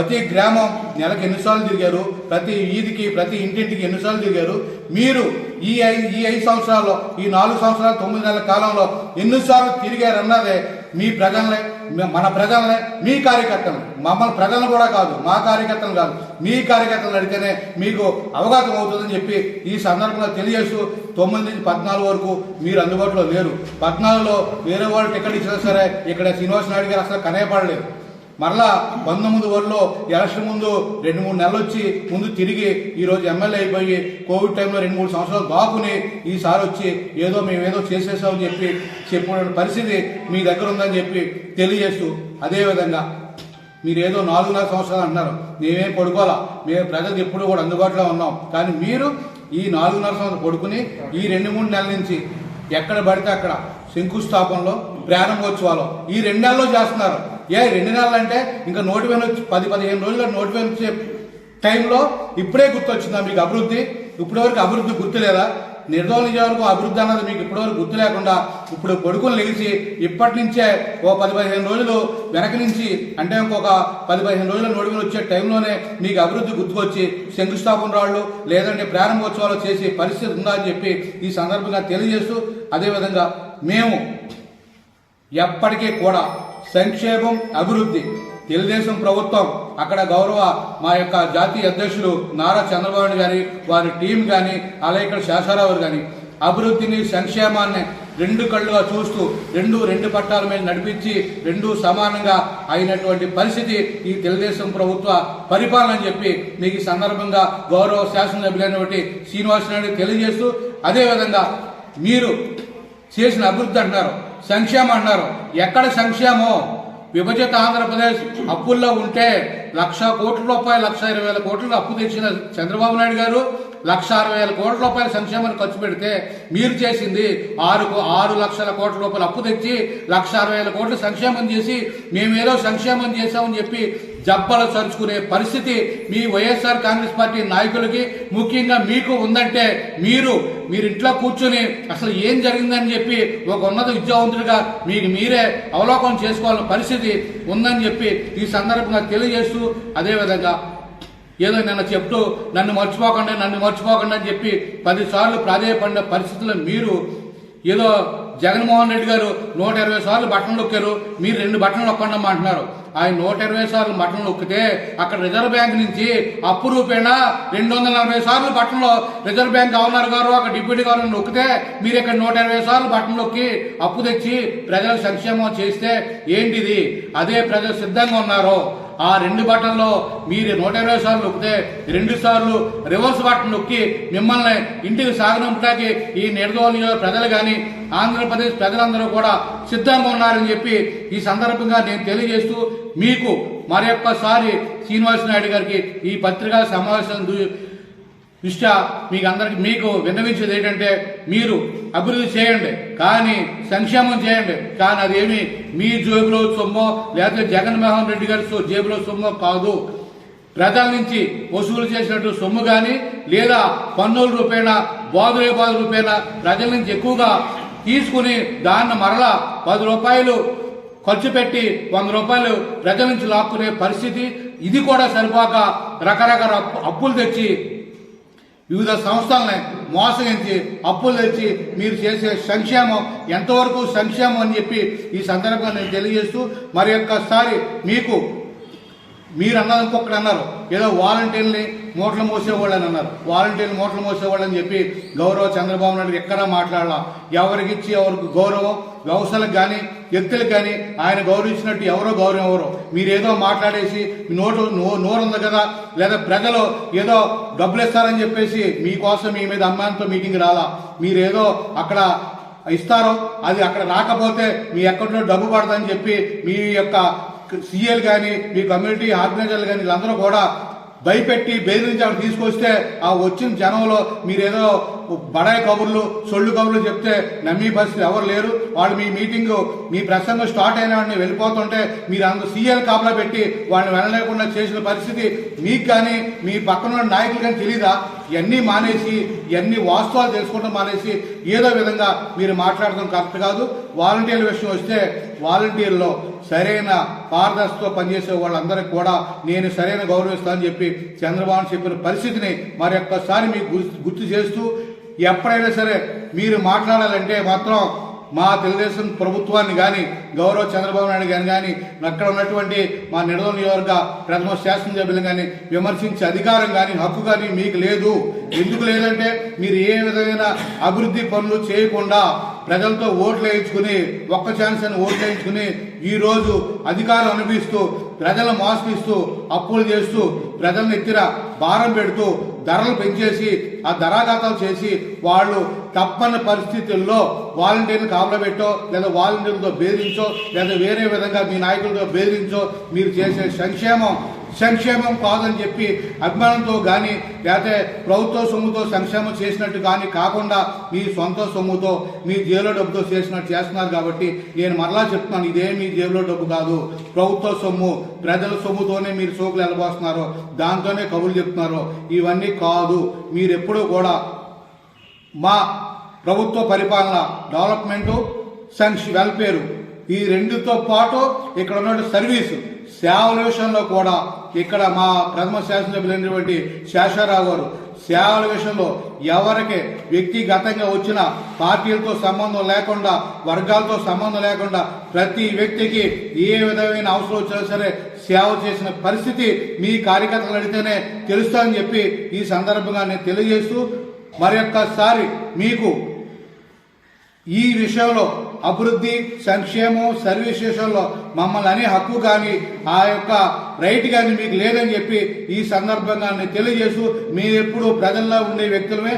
ప్రతి గ్రామం నెలకు ఎన్నిసార్లు తిరిగారు? ప్రతి వీధికి ప్రతి ఇంటింటికి ఎన్నిసార్లు తిరిగారు? మీరు ఈ ఐదు ఈ ఐదు సంవత్సరాల్లో ఈ నాలుగు సంవత్సరాలు తొమ్మిది నెలల కాలంలో ఎన్నిసార్లు తిరిగారన్నదే మీ ప్రజలనే మన ప్రజలనే మీ కార్యకర్తలు. మమ్మల్ని ప్రజలను కూడా కాదు మా కార్యకర్తలు కాదు. మీ కార్యకర్తలు అడిగితేనే మీకు అవగాహన అవుతుందని చెప్పి ఈ సందర్భంలో తెలియజేస్తూ తొమ్మిది నుంచి పద్నాలుగు వరకు మీరు అందుబాటులో లేరు. పద్నాలుగులో వేరే వాళ్ళు టికెట్ ఇచ్చినా సరే ఇక్కడ శ్రీనివాస్ నాయుడు గారు అసలు కనేపడలేదు మరలా పంతొమ్మిది వరలో ఎలక్షన్ ముందు రెండు మూడు నెలలు వచ్చి ముందు తిరిగి ఈరోజు ఎమ్మెల్యే అయిపోయి కోవిడ్ టైంలో రెండు మూడు సంవత్సరాలు బాగుని ఈసారి వచ్చి ఏదో మేము ఏదో చేసేసామని చెప్పి చెప్పుకునే పరిస్థితి మీ దగ్గర ఉందని చెప్పి తెలియజేస్తూ అదేవిధంగా మీరు ఏదో నాలుగున్నర సంవత్సరాలు అంటున్నారు మేమేం పడుకోవాలా? మేము ప్రజలకు ఎప్పుడు కూడా అందుబాటులో ఉన్నాం. కానీ మీరు ఈ నాలుగున్నర సంవత్సరం పడుకుని ఈ రెండు మూడు నెలల నుంచి ఎక్కడ పడితే అక్కడ శంకుస్థాపనలో ప్రారంభోత్సవాలు ఈ రెండు నెలల్లో చేస్తున్నారు. ఏ రెండు నెలలు అంటే ఇంకా నోటి వచ్చి పది పదిహేను రోజుల వేలు వచ్చే టైంలో ఇప్పుడే గుర్తొచ్చిందా మీకు అభివృద్ధి? ఇప్పటివరకు అభివృద్ధి గుర్తులేదా? నిర్దోల నియోజకవర్గం అభివృద్ధి అన్నది మీకు ఇప్పటివరకు గుర్తు లేకుండా ఇప్పుడు కొడుకులు లెగిసి ఇప్పటి నుంచే ఓ పది పదిహేను రోజులు వెనక నుంచి అంటే ఇంకొక పది పదిహేను రోజుల నోటిఫైన్ వచ్చే టైంలోనే మీకు అభివృద్ధి గుర్తుకొచ్చి శంకుస్థాపన రాళ్ళు లేదంటే ప్రారంభోత్సవాలు చేసే పరిస్థితి ఉందా అని చెప్పి ఈ సందర్భంగా తెలియజేస్తూ అదేవిధంగా మేము ఎప్పటికీ కూడా సంక్షేమం అభివృద్ధి. తెలుగుదేశం ప్రభుత్వం అక్కడ గౌరవ మా యొక్క జాతీయ అధ్యక్షులు నారా చంద్రబాబు గారి వారి టీం కానీ అలాగే ఇక్కడ శేషారావు కానీ అభివృద్ధిని సంక్షేమాన్ని రెండు కళ్ళుగా చూస్తూ రెండు రెండు పట్టాల మీద నడిపించి రెండు సమానంగా అయినటువంటి పరిస్థితి ఈ తెలుగుదేశం ప్రభుత్వ పరిపాలన అని చెప్పి మీకు ఈ సందర్భంగా గౌరవ శాసనసభ్యులైనటువంటి శ్రీనివాస నాయుడు తెలియజేస్తూ అదేవిధంగా మీరు చేసిన అభివృద్ధి అంటున్నారు. సంక్షేమం అన్నారు. ఎక్కడ సంక్షేమం? విభజిత ఆంధ్రప్రదేశ్ అప్పుల్లో ఉంటే లక్ష కోట్ల రూపాయలు లక్ష ఇరవై వేల కోట్లు అప్పు తెచ్చిన చంద్రబాబు నాయుడు గారు లక్ష అరవై వేల కోట్ల రూపాయల సంక్షేమాన్ని ఖర్చు పెడితే మీరు చేసింది ఆరు కో- ఆరు లక్షల కోట్ల రూపాయలు అప్పు తెచ్చి లక్ష అరవై వేల కోట్లు సంక్షేమం చేసి మేమేదో సంక్షేమం చేశామని చెప్పి జబ్బలు చరుచుకునే పరిస్థితి మీ వైఎస్ఆర్ కాంగ్రెస్ పార్టీ నాయకులకి ముఖ్యంగా మీకు ఉందంటే మీరు మీరు ఇంట్లో కూర్చొని అసలు ఏం జరిగిందని చెప్పి ఒక ఉన్నత విద్యావంతుడిగా మీకు మీరే అవలోకనం చేసుకోవాలని పరిస్థితి ఉందని చెప్పి ఈ సందర్భంగా తెలియజేస్తూ అదేవిధంగా ఏదో నిన్న చెప్తూ నన్ను మర్చిపోకండి నన్ను మర్చిపోకండి అని చెప్పి పదిసార్లు ప్రాధాయపడిన పరిస్థితుల్లో మీరు ఏదో జగన్మోహన్ రెడ్డి గారు నూట ఇరవై సార్లు బట్టలు నొక్కారు మీరు రెండు బట్టలు నొక్కండి అంటున్నారు. ఆయన నూట ఇరవై సార్లు బట్టలు నొక్కితే అక్కడ రిజర్వ్ బ్యాంక్ నుంచి అప్పు రూపేణా రెండు వందల నలభై సార్లు బట్టలు రిజర్వ్ బ్యాంక్ గవర్నర్ గారు అక్కడ డిప్యూటీ గవర్నర్ నొక్కితే మీరు ఇక్కడ నూట ఇరవై సార్లు బట్టలు నొక్కి అప్పు తెచ్చి ప్రజల సంక్షేమం చేస్తే ఏంటిది? అదే ప్రజలు సిద్ధంగా ఉన్నారు. ఆ రెండు బటన్లో మీరు నూట ఇరవై సార్లు నొక్కితే రెండు సార్లు రివర్స్ బటన్ నొక్కి మిమ్మల్ని ఇంటికి సాగనంపడానికి ఈ నిర్దోల ప్రజలు కానీ ఆంధ్రప్రదేశ్ ప్రజలందరూ కూడా సిద్ధంగా ఉన్నారని చెప్పి ఈ సందర్భంగా నేను తెలియజేస్తూ మీకు మరొక్కసారి శ్రీనివాస నాయుడు గారికి ఈ పత్రికా సమావేశం దృష్ట్యా మీకు అందరికి మీకు విన్నవించేది ఏంటంటే మీరు అభివృద్ధి చేయండి కానీ సంక్షేమం చేయండి. కానీ అదేమి మీ జేబులో సొమ్మో లేకపోతే జగన్మోహన్ రెడ్డి గారి సో- జేబులో సొమ్మో కాదు. ప్రజల నుంచి వసూలు చేసినట్టు సొమ్ము కానీ లేదా పన్నుల రూపేణ బాదులే బాధ రూపేణ ప్రజల నుంచి ఎక్కువగా తీసుకుని దాన్ని మరలా పది రూపాయలు ఖర్చు పెట్టి వంద రూపాయలు ప్రజల నుంచి లాక్కునే పరిస్థితి ఇది కూడా సరిపోక రకరకాల అప్పులు తెచ్చి వివిధ సంస్థలని మోసగించి అప్పులు తెచ్చి మీరు చేసే సంక్షేమం ఎంతవరకు సంక్షేమం అని చెప్పి ఈ సందర్భంగా నేను తెలియజేస్తూ మరి ఒక్కసారి మీకు మీరు అన్నది ఇంకొకటి అన్నారు. ఏదో వాలంటీర్ని మూటలు మోసేవాళ్ళని అన్నారు. వాలంటీర్లు మూటలు మోసేవాళ్ళని చెప్పి గౌరవ చంద్రబాబు నాయుడు ఎక్కడా మాట్లాడాల. ఎవరికిచ్చి ఎవరికి గౌరవం వ్యవస్థలకు కానీ వ్యక్తులు కానీ ఆయన గౌరవించినట్టు ఎవరో గౌరవం ఎవరో. మీరు ఏదో మాట్లాడేసి నోటు నో నోరు ఉంది కదా లేదా ప్రజలు ఏదో డబ్బులు ఇస్తారని చెప్పేసి మీకోసం మీ మీద అమ్మాయితో మీటింగ్ రాలా. మీరేదో అక్కడ ఇస్తారో అది అక్కడ రాకపోతే మీ అకౌంట్లో డబ్బు పడదని చెప్పి మీ యొక్క సీఎల్ కానీ మీ కమ్యూనిటీ ఆర్గనైజర్లు కానీ వీళ్ళందరూ కూడా భయపెట్టి బెదిరించి అక్కడ తీసుకొస్తే ఆ వచ్చిన జనంలో మీరేదో బడాయి కబుర్లు సొళ్ళు కబుర్లు చెప్తే నమ్మి పరిస్థితి ఎవరు లేరు. వాళ్ళు మీ మీటింగ్ మీ ప్రసంగం స్టార్ట్ అయిన వాడిని వెళ్ళిపోతుంటే మీరు అందు సీఎల్ కాపలా పెట్టి వాడిని వెళ్ళలేకుండా చేసిన పరిస్థితి మీకు కానీ మీ పక్కన ఉన్న నాయకులు కానీ తెలీదా? ఇవన్నీ మానేసి ఇవన్నీ వాస్తవాలు తెలుసుకోవడం మానేసి ఏదో విధంగా మీరు మాట్లాడడం కరెక్ట్ కాదు. వాలంటీర్ల విషయం వస్తే వాలంటీర్లో సరైన పారదర్శతో పనిచేసే వాళ్ళందరికీ కూడా నేను సరైన గౌరవిస్తానని చెప్పి చంద్రబాబు చెప్పిన పరిస్థితిని మరి ఒక్కసారి మీకు గుర్తు- గుర్తు చేస్తూ ఎప్పుడైనా సరే మీరు మాట్లాడాలంటే మాత్రం మా తెలుగుదేశం ప్రభుత్వాన్ని కానీ గౌరవ చంద్రబాబు నాయుడు గారిని కానీ అక్కడ ఉన్నటువంటి మా నిడదల నియోజక ప్రథమ శాసనసభ్యులు కానీ విమర్శించే అధికారం కానీ హక్కు కానీ మీకు లేదు. ఎందుకు లేదంటే మీరు ఏ విధమైన అభివృద్ధి పనులు చేయకుండా ప్రజలతో ఓట్లు వేయించుకుని ఒక్క ఛాన్స్ అని ఓట్లు వేయించుకుని ఈరోజు అధికారులు అధికారం అనిపిస్తూ ప్రజలను మోసపిస్తూ అప్పులు చేస్తూ ప్రజలను ఎత్తిర భారం పెడుతూ ధరలు పెంచేసి ఆ ధరాఘాతాలు చేసి వాళ్ళు తప్పని పరిస్థితుల్లో వాలంటీర్ని కాపలబెట్టో లేదా వాలంటీర్లతో బెదిరించో లేదా వేరే విధంగా మీ నాయకులతో బెదిరించో మీరు చేసే సంక్షేమం సంక్షేమం కాదని చెప్పి అభిమానంతో కానీ లేకపోతే ప్రభుత్వ సొమ్ముతో సంక్షేమం చేసినట్టు కానీ కాకుండా మీ సొంత సొమ్ముతో మీ జేబులో డబ్బుతో చేసినట్టు చేస్తున్నారు కాబట్టి నేను మరలా చెప్తున్నాను ఇదే మీ జేబులో డబ్బు కాదు. ప్రభుత్వ సొమ్ము ప్రజల సొమ్ముతోనే మీరు సోకులు వెళ్ళబోస్తున్నారు దాంతోనే కబుర్లు చెప్తున్నారు. ఇవన్నీ కాదు. మీరు ఎప్పుడూ కూడా మా ప్రభుత్వ పరిపాలన డెవలప్మెంటు సంక్ష వెల్ఫేరు ఈ రెండుతో పాటు ఇక్కడ ఉన్న సర్వీసు సేవల విషయంలో కూడా ఇక్కడ మా ప్రథమ శాసనసభ్యులైనటువంటి శేషారావు గారు సేవల విషయంలో ఎవరికి వ్యక్తిగతంగా వచ్చిన పార్టీలతో సంబంధం లేకుండా వర్గాలతో సంబంధం లేకుండా ప్రతి వ్యక్తికి ఏ విధమైన అవసరం వచ్చినా సరే సేవ చేసిన పరిస్థితి మీ కార్యకర్తలు అడిగితేనే తెలుస్తుందని చెప్పి ఈ సందర్భంగా నేను తెలియజేస్తూ మరి ఒక్కసారి మీకు ఈ విషయంలో అభివృద్ధి సంక్షేమం సర్వీస్ విషయంలో మమ్మల్ని అనే హక్కు కానీ ఆ యొక్క రైట్ కానీ మీకు లేదని చెప్పి ఈ సందర్భంగా తెలియజేస్తూ మీరు ఎప్పుడు ప్రజల్లో ఉండే వ్యక్తులమే.